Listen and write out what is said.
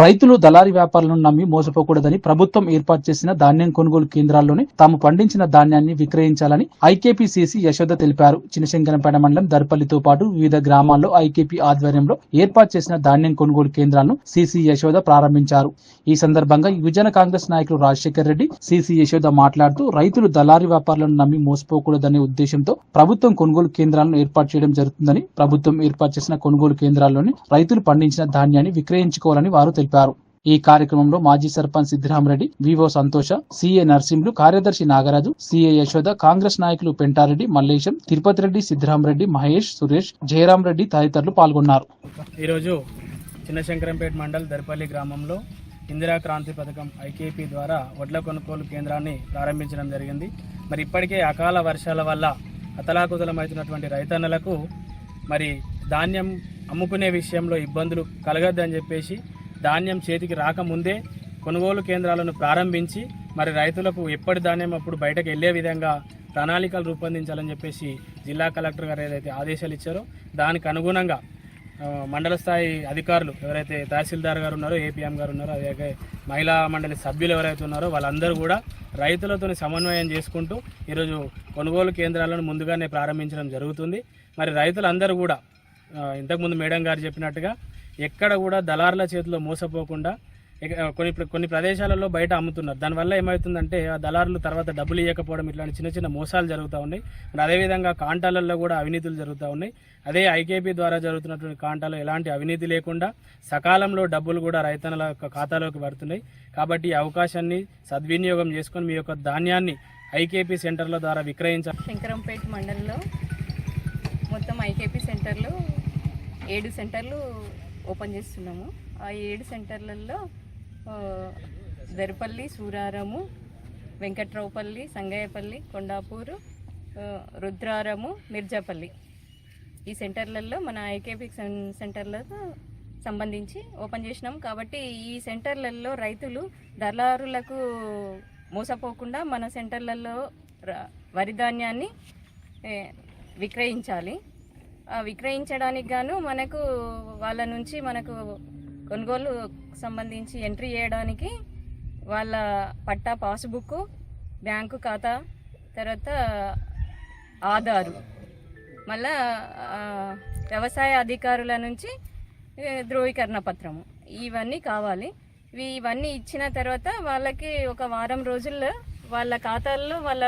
రైతులు దళారీ వ్యాపారులను నమ్మి మోసపోకూడదని ప్రభుత్వం ఏర్పాటు చేసిన ధాన్యం కొనుగోలు కేంద్రాల్లోనే తాము పండించిన ధాన్యాన్ని విక్రయించాలని ఐకేపీసీసీ యశోద తెలిపారు. చినశంకరంపేట మండలం దర్పల్లితో పాటు వివిధ గ్రామాల్లో ఐకేపీ ఆధ్వర్యంలో ఏర్పాటు చేసిన ధాన్యం కొనుగోలు కేంద్రాలను సిసి యశోద ప్రారంభించారు. ఈ సందర్భంగా యువజన కాంగ్రెస్ నాయకులు రాజశేఖర్ రెడ్డి సిసి యశోద మాట్లాడుతూ రైతులు దళారీ వ్యాపారులను నమ్మి మోసపోకూడదనే ఉద్దేశంతో ప్రభుత్వం కొనుగోలు కేంద్రాలను ఏర్పాటు చేయడం జరుగుతుందని ప్రభుత్వం ఏర్పాటు చేసిన కొనుగోలు కేంద్రాల్లోని రైతులు పండించిన ధాన్యాన్ని విక్రయించుకోవాలని వారు తెలిపారు. ఈ కార్యక్రమంలో మాజీ సర్పంచ్ సిద్ధిరామరెడ్డి వివో సంతోష సిఏ నర్సింహులు కార్యదర్శి నాగరాజు సిఏ యశోద కాంగ్రెస్ నాయకులు పెంటారెడ్డి మల్లేశం తిరుపతి రెడ్డి సిద్ధిరామరెడ్డి మహేష్ సురేష్ జయరాం రెడ్డి తదితరులు పాల్గొన్నారు. ఈరోజు చిన్నశంకరంపేట మండల్ దర్పల్లి గ్రామంలో ఇందిరా క్రాంతి పథకం ఐకేపీ ద్వారా వడ్ల కొనుగోలు కేంద్రాన్ని ప్రారంభించడం జరిగింది. మరి ఇప్పటికే అకాల వర్షాల వల్ల అతలాకుతలమవుతున్నటువంటి రైతన్నలకు మరి ధాన్యం అమ్ముకునే విషయంలో ఇబ్బందులు కలగద్దని చెప్పేసి ధాన్యం చేతికి రాకముందే కొనుగోలు కేంద్రాలను ప్రారంభించి మరి రైతులకు ఎప్పటి ధాన్యం అప్పుడు బయటకు వెళ్ళే విధంగా ప్రణాళికలు రూపొందించాలని చెప్పేసి జిల్లా కలెక్టర్ గారు ఏదైతే ఆదేశాలు ఇచ్చారో దానికి అనుగుణంగా మండల స్థాయి అధికారులు ఎవరైతే తహసీల్దార్ గారు ఉన్నారో ఏపీఎం గారు ఉన్నారో అలాగే మహిళా మండలి సభ్యులు ఎవరైతే ఉన్నారో వాళ్ళందరూ కూడా రైతులతో సమన్వయం చేసుకుంటూ ఈరోజు కొనుగోలు కేంద్రాలను ముందుగానే ప్రారంభించడం జరుగుతుంది. మరి రైతులందరూ కూడా ఇంతకుముందు మేడం గారు చెప్పినట్టుగా ఎక్కడ కూడా దళారుల చేతిలో మోసపోకుండా కొన్ని ప్ర- కొన్ని ప్రదేశాలలో బయట అమ్ముతున్నారు. దానివల్ల ఏమవుతుందంటే ఆ దళారులు తర్వాత డబ్బులు ఇవ్వకపోవడం ఇట్లాంటి చిన్న చిన్న మోసాలు జరుగుతూ ఉన్నాయి. మరి అదేవిధంగా కాంటాలలో కూడా అవినీతులు జరుగుతూ ఉన్నాయి. అదే ఐకేపీ ద్వారా జరుగుతున్నటువంటి కాంటాలో ఎలాంటి అవినీతి లేకుండా సకాలంలో డబ్బులు కూడా రైతన్నల ఖాతాలోకి పడుతున్నాయి. కాబట్టి ఈ అవకాశాన్ని సద్వినియోగం చేసుకొని మీ యొక్క ధాన్యాన్ని ఐకేపీ సెంటర్ల ద్వారా విక్రయించాలి శంకరంపేట మండలంలో మొత్తం ఐకేపీ సెంటర్లు ఏడు సెంటర్లు ఓపెన్ చేస్తున్నాము. ఆ ఏడు సెంటర్లలో దరిపల్లి సూరారము వెంకట్రావుపల్లి సంగయ్యపల్లి కొండాపూరు రుద్రారము మిర్జాపల్లి. ఈ సెంటర్లలో మన ఐకేపీ సెంటర్లతో సెంటర్లకు సంబంధించి ఓపెన్ చేసినాం. కాబట్టి ఈ సెంటర్లలో రైతులు దళారులకు మోసపోకుండా మన సెంటర్లలో వరి ధాన్యాన్ని విక్రయించాలి. విక్రయించడానికి గాను మనకు వాళ్ళ నుంచి మనకు కొనుగోలు సంబంధించి ఎంట్రీ చేయడానికి వాళ్ళ పట్టా పాస్బుక్ బ్యాంకు ఖాతా తర్వాత ఆధారు. మళ్ళా వ్యవసాయ అధికారుల నుంచి ధ్రువీకరణ ధృవీకరణ పత్రము. ఇవన్నీ కావాలి. ఇవి- ఇవన్నీ ఇచ్చిన తర్వాత వాళ్ళకి ఒక వారం రోజుల్లో వాళ్ళ ఖాతాల్లో వాళ్ళ